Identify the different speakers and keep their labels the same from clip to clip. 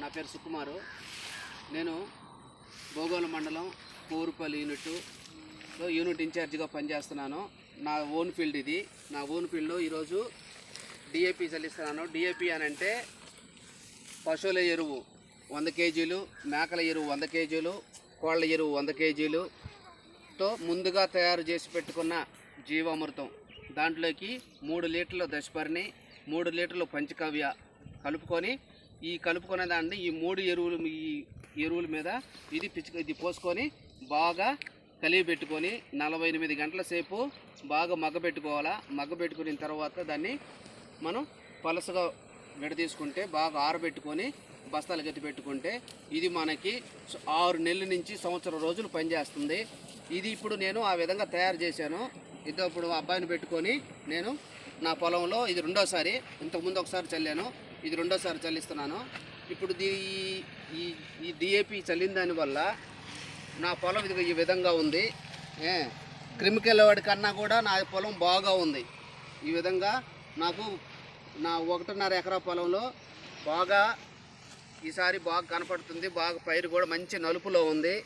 Speaker 1: నా పేరు సుకుమారు. నేను భోగోళ మండలం కోరుపల్లి యూనిట్లో యూనిట్ ఇన్ఛార్జిగా పనిచేస్తున్నాను. నా ఓన్ ఫీల్డ్ ఇది. నా ఓన్ ఫీల్డ్లో ఈరోజు డిఏపి చల్లిస్తున్నాను. డిఏపి అని అంటే పశువుల ఎరువు వంద కేజీలు మేకల ఎరువు వంద కేజీలు కోళ్ళ ఎరువు వంద కేజీలు తో ముందుగా తయారు చేసి పెట్టుకున్న జీవామృతం. దాంట్లోకి మూడు లీటర్ల దశపర్ణి మూడు లీటర్లు పంచకవ్య కలుపుకొని ఈ కలుపుకునే దాన్ని ఈ మూడు ఎరువులు ఈ ఎరువుల మీద ఇది పిచ్చుక ఇది పోసుకొని బాగా కలిగి పెట్టుకొని నలభై ఎనిమిది గంటల సేపు బాగా మగ్గబెట్టుకోవాలా మగ్గబెట్టుకున్న తర్వాత దాన్ని మనం పలసగా విడదీసుకుంటే బాగా ఆరబెట్టుకొని బస్తాలు గట్టి పెట్టుకుంటే ఇది మనకి ఆరు నెలల నుంచి సంవత్సరం రోజులు పనిచేస్తుంది. ఇది ఇప్పుడు నేను ఆ విధంగా తయారు చేశాను. ఇది ఇప్పుడు అబ్బాయిని పెట్టుకొని నేను నా పొలంలో ఇది రెండోసారి ఇంతకుముందు ఒకసారి చల్లాను. ఇది రెండోసారి చల్లిస్తున్నాను. ఇప్పుడు దీ ఈ ఈ డిఏపి చల్లిన దానివల్ల నా పొలం ఇది ఈ విధంగా ఉంది. క్రిమికల్ వాడి కన్నా కూడా నా పొలం బాగా ఉంది. ఈ విధంగా నాకు నా ఒకటిన్నర ఎకరా పొలంలో బాగా ఈసారి బాగా కనపడుతుంది. బాగా పైరు కూడా మంచి నలుపులో ఉంది.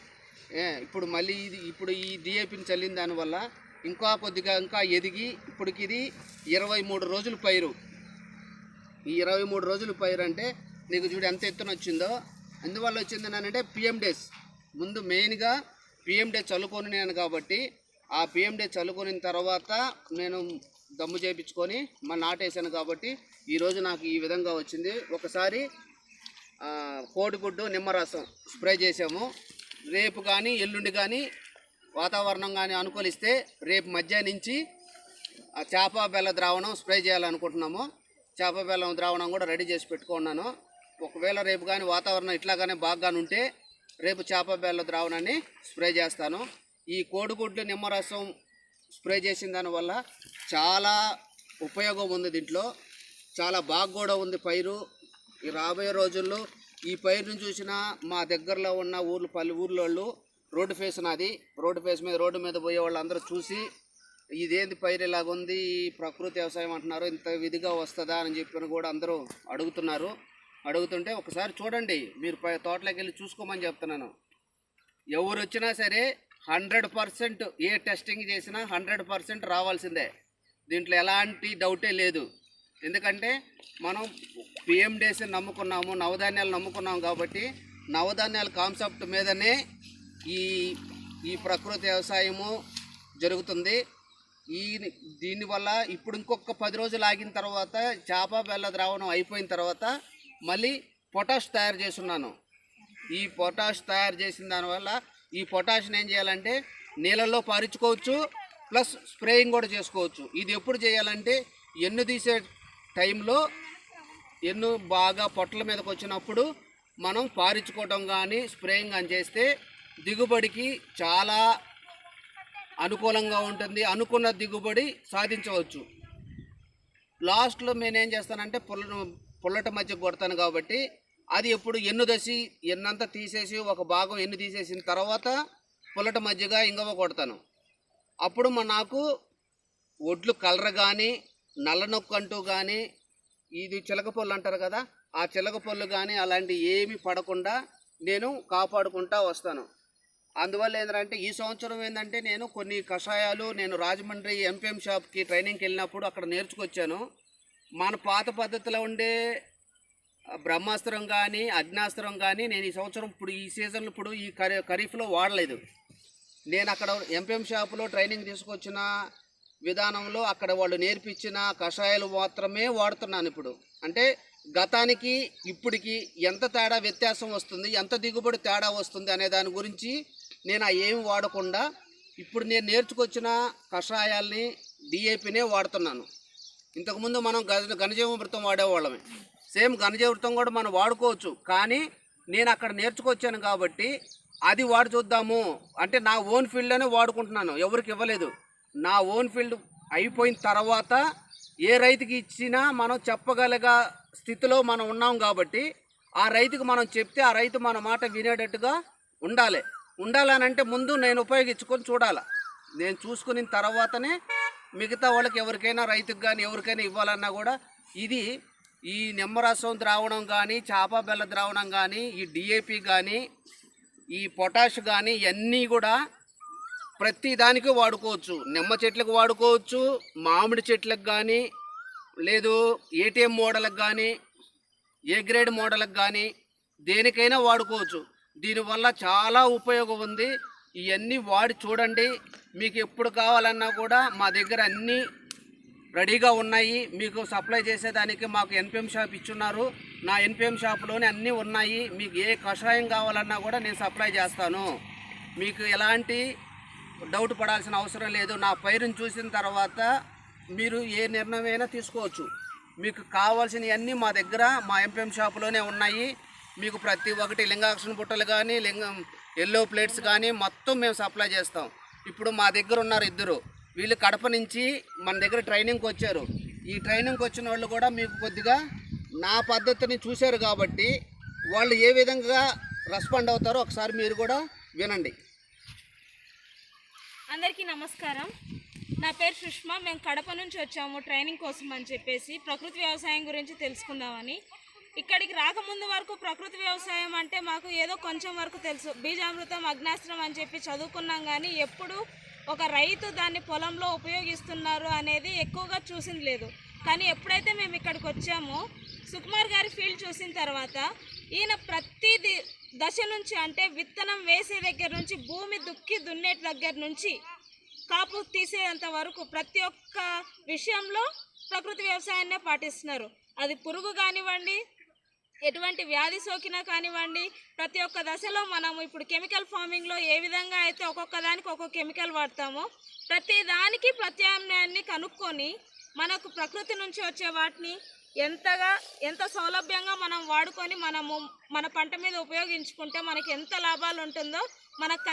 Speaker 1: ఇప్పుడు మళ్ళీ ఇది ఇప్పుడు ఈ డిఏపిని చల్లిన దానివల్ల ఇంకా కొద్దిగా ఇంకా ఎదిగి ఇప్పటికి ఇది ఇరవై మూడు రోజులు పైరు. ఈ ఇరవై మూడు రోజులు పైరు అంటే నీకు చూడు ఎంత ఎత్తున వచ్చిందో. అందువల్ల వచ్చింది అంటే పిఎం డేస్ ముందు మెయిన్గా పిఎం డే చల్లుకొని నేను కాబట్టి ఆ పిఎం డే చల్లుకొనిన తర్వాత నేను దమ్ము చేయించుకొని మళ్ళీ నాటేసాను కాబట్టి ఈరోజు నాకు ఈ విధంగా వచ్చింది. ఒకసారి కోడిగుడ్డు నిమ్మరసం స్ప్రే చేసాము రేపు కానీ ఎల్లుండి కానీ వాతావరణం కానీ అనుకూలిస్తే రేపు మధ్య నుంచి ఆ చేప బెల్ల ద్రావణం స్ప్రే చేయాలనుకుంటున్నాము. చేప బెల్లం ద్రావణం కూడా రెడీ చేసి పెట్టుకున్నాను. ఒకవేళ రేపు కానీ వాతావరణం ఇట్లాగానే బాగానే ఉంటే రేపు చేప బెల్ల ద్రావణాన్ని స్ప్రే చేస్తాను. ఈ కోడిగుడ్లు నిమ్మరసం స్ప్రే చేసిన దానివల్ల చాలా ఉపయోగం ఉంది దీంట్లో. చాలా బాగా కూడా ఉంది పైరు. ఈ రాబోయే రోజుల్లో ఈ పైరుని చూసిన మా దగ్గరలో ఉన్న ఊర్లు పల్లె ఊర్లోళ్ళు రోడ్డు ఫేస్ నాది. రోడ్డు ఫేస్ మీద రోడ్డు మీద పోయే వాళ్ళందరూ చూసి ఇదేంది పైరు ఇలాగుంది ఈ ప్రకృతి వ్యవసాయం అంటున్నారు ఇంత విధిగా వస్తుందా అని చెప్పిన కూడా అందరూ అడుగుతున్నారు. అడుగుతుంటే ఒకసారి చూడండి మీరు పై తోటలోకి వెళ్ళి చూసుకోమని చెప్తున్నాను. ఎవరు వచ్చినా సరే హండ్రెడ్ పర్సెంట్ ఏ టెస్టింగ్ చేసినా హండ్రెడ్ పర్సెంట్ రావాల్సిందే. దీంట్లో ఎలాంటి డౌటే లేదు. ఎందుకంటే మనం పిఎం డేస్ని నమ్ముకున్నాము నవధాన్యాలు నమ్ముకున్నాము కాబట్టి నవధాన్యాల కాన్సెప్ట్ మీదనే ఈ ఈ ప్రకృతి వ్యవసాయము జరుగుతుంది. ఈ దీనివల్ల ఇప్పుడు ఇంకొక పది రోజులు ఆగిన తర్వాత చేప బెల్ల ద్రావణం అయిపోయిన తర్వాత మళ్ళీ పొటాష్ తయారు చేస్తున్నాను. ఈ పొటాష్ తయారు చేసిన దానివల్ల ఈ పొటాష్ని ఏం చేయాలంటే నీళ్ళల్లో పారించుకోవచ్చు ప్లస్ స్ప్రేయింగ్ కూడా చేసుకోవచ్చు. ఇది ఎప్పుడు చేయాలంటే ఎన్ను తీసే టైంలో ఎన్ను బాగా పొట్టల మీదకి వచ్చినప్పుడు మనం పారించుకోవటం కానీ స్ప్రేయింగ్ కానీ చేస్తే దిగుబడికి చాలా అనుకూలంగా ఉంటుంది. అనుకున్న దిగుబడి సాధించవచ్చు. లాస్ట్లో నేను ఏం చేస్తానంటే పుల్ల పుల్లట మధ్య కొడతాను కాబట్టి అది ఎప్పుడు ఎన్ను దసి ఎన్నంతా తీసేసి ఒక భాగం ఎన్ను తీసేసిన తర్వాత పుల్లట మధ్యగా ఇంగవ కొడతాను. అప్పుడు మా నాకు ఒడ్లు కలర్ కానీ నల్ల నొక్కు అంటూ కానీ ఇది చిలక పొల్లు అంటారు కదా ఆ చిలక పొల్లు కానీ అలాంటి ఏమి పడకుండా నేను కాపాడుకుంటా వస్తాను. అందువల్ల ఏంటంటే ఈ సంవత్సరం ఏంటంటే నేను కొన్ని కషాయాలు నేను రాజమండ్రి ఎంపీఎం షాప్కి ట్రైనింగ్కి వెళ్ళినప్పుడు అక్కడ నేర్చుకొచ్చాను. మన పాత పద్ధతిలో ఉండే బ్రహ్మాస్త్రం కానీ అగ్నాస్త్రం కానీ నేను ఈ సంవత్సరం ఇప్పుడు ఈ సీజన్లో ఇప్పుడు ఈ ఖరీ ఖరీఫ్లో వాడలేదు. నేను అక్కడ ఎంపీఎం షాపులో ట్రైనింగ్ తీసుకొచ్చిన విధానంలో అక్కడ వాళ్ళు నేర్పించిన కషాయాలు మాత్రమే వాడుతున్నాను ఇప్పుడు. అంటే గతానికి ఇప్పటికి ఎంత తేడా వ్యత్యాసం వస్తుంది ఎంత దిగుబడి తేడా వస్తుంది అనే దాని గురించి నేను ఆ ఏమి వాడకుండా ఇప్పుడు నేను నేర్చుకొచ్చిన కషాయాల్ని డిఏపినే వాడుతున్నాను. ఇంతకుముందు మనం గజ ఘనజీవామృతం వాడేవాళ్ళమే. సేమ్ ఘనజీవృతం కూడా మనం వాడుకోవచ్చు. కానీ నేను అక్కడ నేర్చుకొచ్చాను కాబట్టి అది వాడు చూద్దాము. అంటే నా ఓన్ ఫీల్డ్లోనే వాడుకుంటున్నాను. ఎవరికి ఇవ్వలేదు. నా ఓన్ ఫీల్డ్ అయిపోయిన తర్వాత ఏ రైతుకి ఇచ్చినా మనం చెప్పగలిగ స్థితిలో మనం ఉన్నాం కాబట్టి ఆ రైతుకు మనం చెప్తే ఆ రైతు మన మాట వినేటట్టుగా ఉండాలి. ఉండాలనంటే ముందు నేను ఉపయోగించుకొని చూడాలి. నేను చూసుకున్న తర్వాతనే మిగతా వాళ్ళకి ఎవరికైనా రైతుకు కానీ ఎవరికైనా ఇవ్వాలన్నా కూడా ఇది ఈ నిమ్మరసం ద్రావణం కానీ చేప బెల్ల ద్రావణం కానీ ఈ డిఏపి కానీ ఈ పొటాష్ కానీ ఇవన్నీ కూడా ప్రతి దానికి వాడుకోవచ్చు. నిమ్మ చెట్లకు వాడుకోవచ్చు మామిడి చెట్లకు కానీ లేదు ఏటీఎం మోడల్కి కానీ ఏ గ్రేడ్ మోడల్కి కానీ దేనికైనా వాడుకోవచ్చు. దీనివల్ల చాలా ఉపయోగం ఉంది. ఇవన్నీ వాడి చూడండి. మీకు ఎప్పుడు కావాలన్నా కూడా మా దగ్గర అన్నీ రెడీగా ఉన్నాయి. మీకు సప్లై చేసేదానికి మాకు ఎన్పిఎం షాప్ ఇచ్చున్నారు. నా ఎన్పిఎం షాప్లోనే అన్నీ ఉన్నాయి. మీకు ఏ కషాయం కావాలన్నా కూడా నేను సప్లై చేస్తాను. మీకు ఎలాంటి డౌట్ పడాల్సిన అవసరం లేదు. నా పైరుని చూసిన తర్వాత మీరు ఏ నిర్ణయమైనా తీసుకోవచ్చు. మీకు కావాల్సినవన్నీ మా దగ్గర మా ఎంపీఎం షాపులోనే ఉన్నాయి. మీకు ప్రతి ఒక్కటి లింగాక్షణ బుట్టలు కానీ లింగం ఎల్లో ప్లేట్స్ కానీ మొత్తం మేము సప్లై చేస్తాం. ఇప్పుడు మా దగ్గర ఉన్నారు ఇద్దరు. వీళ్ళు కడప నుంచి మన దగ్గర ట్రైనింగ్కి వచ్చారు. ఈ ట్రైనింగ్కి వచ్చిన వాళ్ళు కూడా మీకు కొద్దిగా నా పద్ధతిని చూశారు కాబట్టి వాళ్ళు ఏ విధంగా రెస్పాండ్ అవుతారో ఒకసారి మీరు కూడా వినండి.
Speaker 2: అందరికీ నమస్కారం. నా పేరు సుష్మా. మేము కడప నుంచి వచ్చాము ట్రైనింగ్ కోసం అని చెప్పేసి ప్రకృతి వ్యవసాయం గురించి తెలుసుకుందామని. ఇక్కడికి రాకముందు వరకు ప్రకృతి వ్యవసాయం అంటే మాకు ఏదో కొంచెం వరకు తెలుసు. బీజామృతం అగ్నాస్త్రం అని చెప్పి చదువుకున్నాం కానీ ఎప్పుడు ఒక రైతు దాన్ని పొలంలో ఉపయోగిస్తున్నారు అనేది ఎక్కువగా చూసింది లేదు. కానీ ఎప్పుడైతే మేము ఇక్కడికి వచ్చామో సుకుమార్ గారి ఫీల్డ్ చూసిన తర్వాత ఈయన ప్రతి దశ నుంచి అంటే విత్తనం వేసే దగ్గర నుంచి భూమి దుక్కి దున్నే దగ్గర నుంచి కాపు తీసేంత వరకు ప్రతి ఒక్క విషయంలో ప్రకృతి వ్యవసాయాన్నే పాటిస్తున్నారు. అది పురుగు కానివ్వండి ఎటువంటి వ్యాధి సోకినా కానివ్వండి ప్రతి ఒక్క దశలో మనం ఇప్పుడు కెమికల్ ఫార్మింగ్లో ఏ విధంగా అయితే ఒక్కొక్క దానికి ఒక్కొక్క కెమికల్ వాడతామో ప్రతి దానికి ప్రత్యామ్నాయాన్ని కనుక్కొని మనకు ప్రకృతి నుంచి వచ్చే వాటిని ఎంతగా ఎంత సౌలభ్యంగా మనం వాడుకొని మనము మన పంట మీద ఉపయోగించుకుంటే మనకి ఎంత లాభాలు ఉంటుందో మనకు